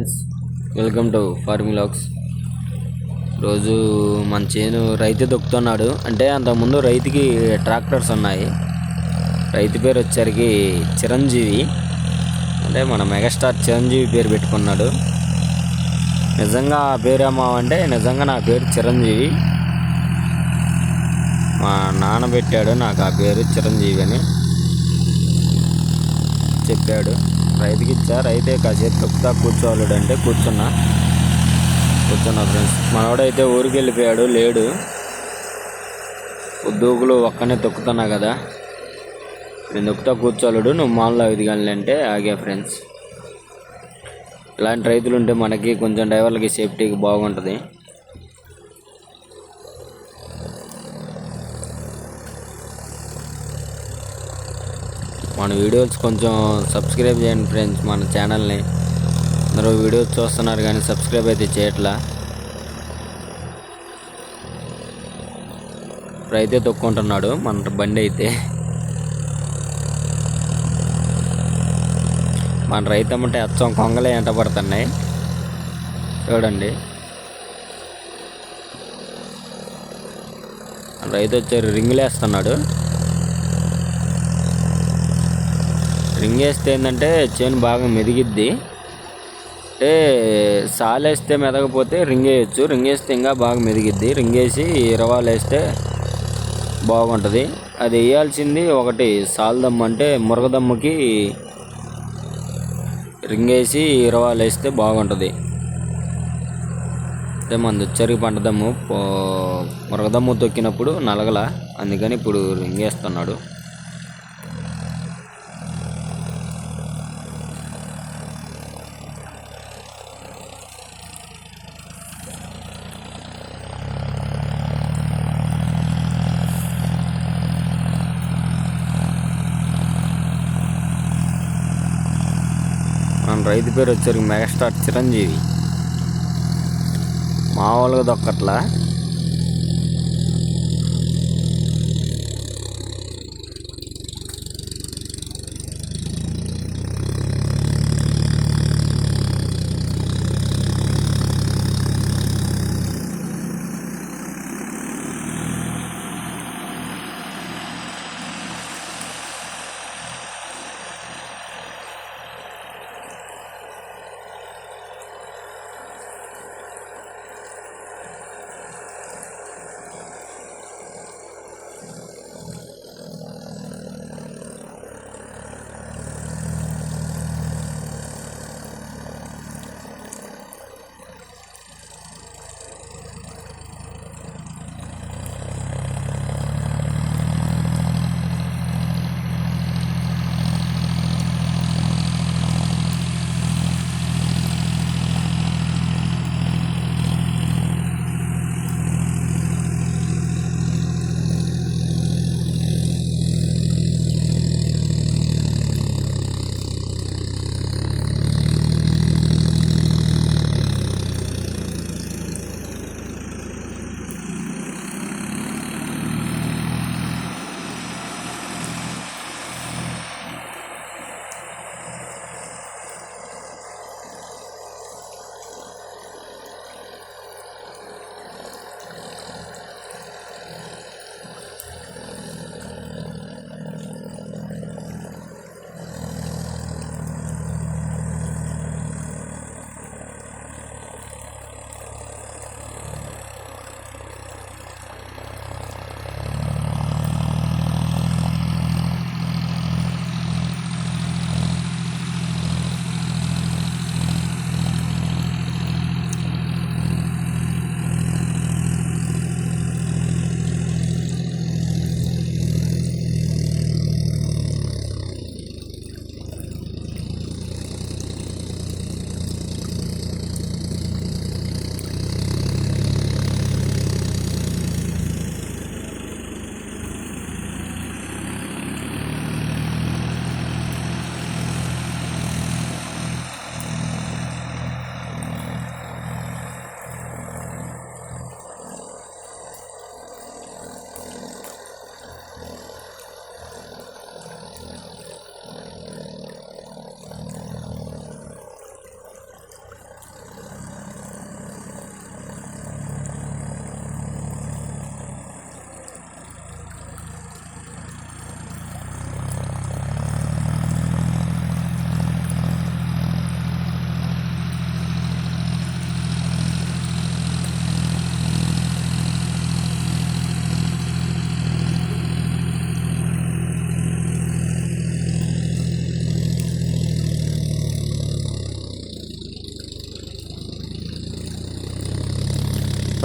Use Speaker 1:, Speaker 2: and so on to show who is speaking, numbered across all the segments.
Speaker 1: Welcome to farming lakhs రోజు మన చేను రైతు దొక్కుతున్నాడు. అంటే అంతకుముందు రైతుకి ట్రాక్టర్స్ ఉన్నాయి. రైతు పేరు వచ్చరికి చిరంజీవి. అంటే మన మెగాస్టార్ చిరంజీవి పేరు పెట్టుకున్నాడు. నిజంగా ఆ పేరు అంటే నిజంగా నా పేరు చిరంజీవి. మా నాన్న పెట్టాడు నాకు ఆ పేరు చిరంజీవి అని చెప్పాడు. రైతుకి ఇచ్చా. రైతే కాసేపు తొక్కుతా కూర్చోవాలడు అంటే కూర్చున్నా. కూర్చున్నా ఫ్రెండ్స్ మనవాడైతే ఊరికి వెళ్ళిపోయాడు లేడు. ఉద్యోగులు ఒక్కనే తొక్కుతున్నా కదా. నేను తొక్కుతా కూర్చోలేడు నువ్వు మాల్లో ఇది కానీ అంటే ఆగా ఫ్రెండ్స్ ఇలాంటి రైతులు ఉంటే మనకి కొంచెం డ్రైవర్లకి సేఫ్టీకి బాగుంటుంది. మన వీడియోస్ కొంచెం సబ్స్క్రైబ్ చేయండి ఫ్రెండ్స్ మన ఛానల్ని అందరూ వీడియోస్ చూస్తున్నారు కానీ సబ్స్క్రైబ్ అయితే చేయట్లా. ఇప్పుడైతే తొక్కుంటున్నాడు మన బండి అయితే. మన రైతమ్మంటే అచ్చం కొంగలే ఎంట పడుతున్నాయి. చూడండి. రైతు వచ్చారు రింగులేస్తున్నాడు వేస్తున్నాడు రింగ్ వేస్తే ఏంటంటే చేను బాగా మెదిగిద్ది. అంటే సాలేస్తే మెదగపోతే రింగ్ వేయచ్చు. రింగ్ వేస్తే ఇంకా బాగా మెదిగిద్ది. రింగ్ వేసి ఇరవాలు వేస్తే బాగుంటుంది. అది వేయాల్సింది ఒకటి సాల్దమ్మ అంటే మురగదమ్మకి రింగ్ వేసి ఇరవాలు వేస్తే బాగుంటుంది. అంటే మంది వచ్చరికి పంటదమ్ము పో- మురగదమ్ము తొక్కినప్పుడు నలగల. అందుకని ఇప్పుడు రింగ్ వేస్తున్నాడు. మన రైతు పేరు వచ్చేసరికి మెగాస్టార్ చిరంజీవి. మామూలుగా దొక్కట్లా?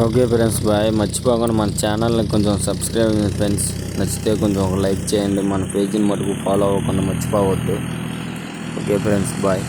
Speaker 1: ఓకే ఫ్రెండ్స్ బాయ్ మర్చిపోకుండా మన ఛానల్ని కొంచెం సబ్స్క్రైబ్ ఫ్రెండ్స్ నచ్చితే కొంచెం ఒక లైక్ చేయండి. మన పేజీని మటుకు ఫాలో అవ్వకుండా మర్చిపోవద్దు. Okay friends bye